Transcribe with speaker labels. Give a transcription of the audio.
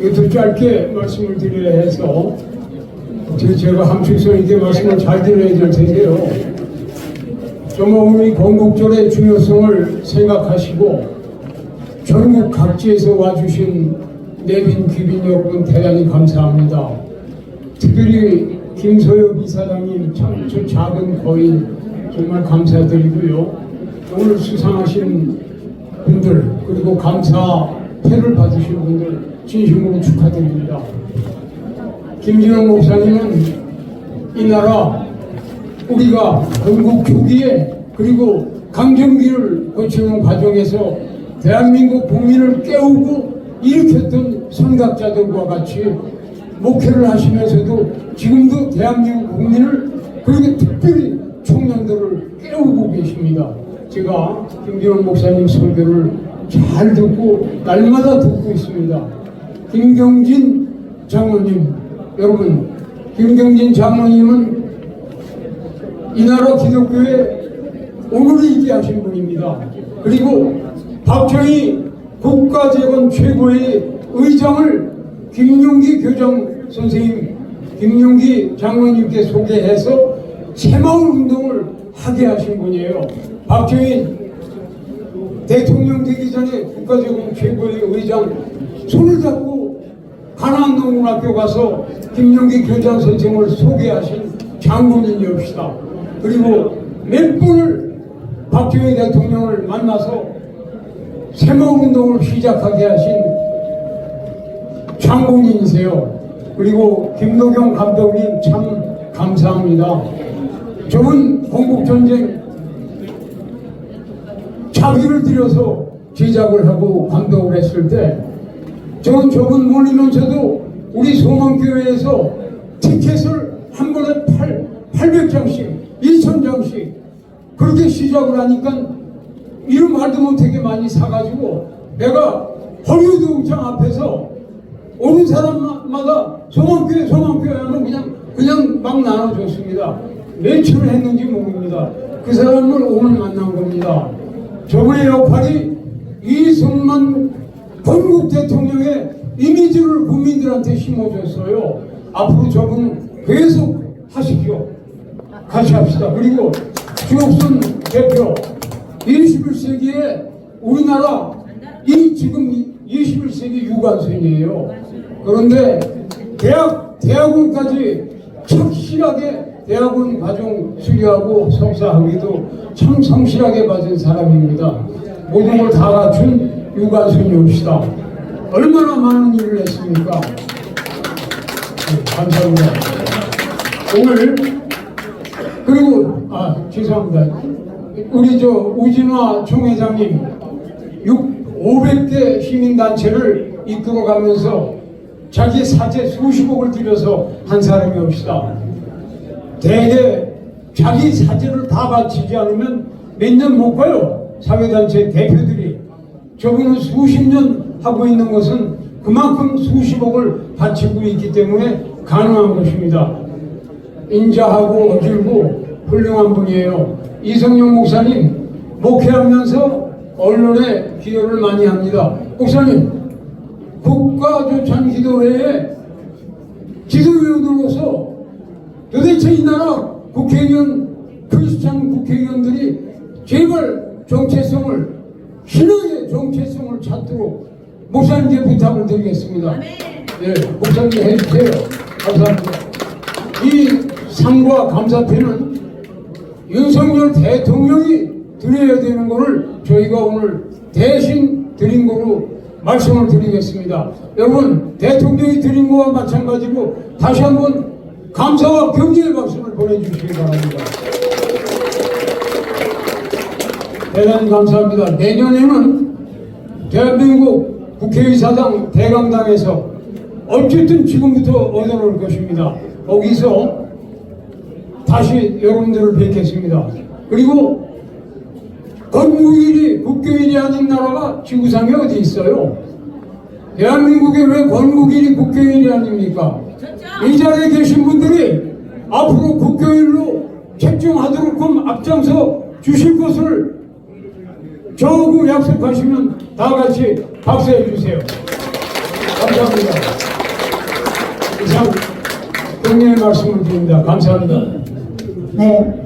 Speaker 1: 이것도 짧게 말씀을 드려야 해서 제- 제가 함축성 있게 말씀을 잘 드려야 될 텐데요. 정말 우리 건국절의 중요성을 생각하시고 전국 각지에서 와주신 내빈 귀빈 여러분 대단히 감사합니다. 특별히 김소엽 이사장님 참 저 작은 거인 정말 감사드리고요. 오늘 수상하신 분들 그리고 감사 패를 받으신 분들 진심으로 축하드립니다. 김진영 목사님은 이 나라 우리가 건국 초기에 그리고 강점기를 거치는 과정에서 대한민국 국민을 깨우고 일으켰던 선각자들과 같이 목회를 하시면서도 지금도 대한민국 국민을 그리고 특별히 청년들을 깨우고 계십니다. 제가 김기원 목사님 설교를 잘 듣고 날마다 듣고 있습니다. 김경진 장로님, 여러분, 김경진 장로님은 이 나라 기독교의 오늘을 있게 하신 분입니다. 그리고 박정희 국가재건 최고의 의장을 김용기 교장 선생님, 김용기 장로님께 소개해서 새마을 운동을 하게 하신 분이에요. 박정희 대통령 되기 전에 국가재건 최고의 의장 손을 잡고 가나안농문학교 가서 김용기 교장 선생을 소개하신 장군인이옵시다. 그리고 몇 분을 박정희 대통령을 만나서 새마을운동을 시작하게 하신 장군인이세요. 그리고 김노경 감독님 참 감사합니다. 저번 건국전쟁 자비를 들여서 제작을 하고 감독을 했을 때 저는 저분 몰리면서도 우리 소망교회에서 티켓을 한 번에 8, 800장씩, 2000장씩 그렇게 시작을 하니까 이런 말도 못하게 많이 사가지고 내가 헐리우드 극장 앞에서 오는 사람마다 소망교회, 소망교회 하면 그냥, 그냥 막 나눠줬습니다. 며칠을 했는지 모릅니다. 그 사람을 오늘 만난 겁니다. 저분의 역할이 이승만 건국 대통령의 이미지를 국민들한테 심어줬어요. 앞으로 저분 계속 하십시오. 같이 합시다. 그리고 주옥순 대표 21세기에 우리나라 이 지금 21세기 유관순이에요. 그런데 대학 대학원까지 착실하게 대학원 과정 수료하고 석사하기도 참 성실하게 받은 사람입니다. 모든 걸 다 갖춘 유관순이옵시다. 얼마나 많은 일을 했습니까? 네, 감사합니다. 오늘 그리고 아 죄송합니다. 우리 저 우진화 총회장님 6, 500개 시민단체를 이끌어가면서 자기 사채 수십억을 들여서 한 사람이 없시다. 대개 자기 사제를 다 바치지 않으면 몇 년 못 가요. 사회단체 대표들이. 저분은 수십 년 하고 있는 것은 그만큼 수십억을 바치고 있기 때문에 가능한 것입니다. 인자하고 어질고 훌륭한 분이에요. 이성용 목사님 목회하면서 언론에 기여를 많이 합니다. 목사님 국가조찬 기도회에 기도위원으로서 도대체 이 나라 국회의원 크리스찬 국회의원들이 제발 정체성을 신앙의 정체성을 찾도록 목사님께 부탁을 드리겠습니다. 네, 목사님 해주세요. 감사합니다. 이 상과 감사패는 윤석열 대통령이 드려야 되는 것을 저희가 오늘 대신 드린 거로 말씀을 드리겠습니다. 여러분 대통령이 드린 거와 마찬가지로 다시 한번 감사와 경질의 박수를 보내주시기 바랍니다. 대단히 감사합니다. 내년에는 대한민국 국회의사당 대강당에서 어쨌든 지금부터 얻어놓을 것입니다. 거기서 다시 여러분들을 뵙겠습니다. 그리고 건국일이 국교일이 아닌 나라가 지구상에 어디 있어요? 대한민국에 왜 건국일이 국교일이 아닙니까? 이 자리에 계신 분들이 앞으로 국교일로 책정하도록 앞장서 주실 것을 저하고 약속하시면 다 같이 박수해 주세요. 감사합니다. 이상 경례의 말씀을 드립니다. 감사합니다.
Speaker 2: 네.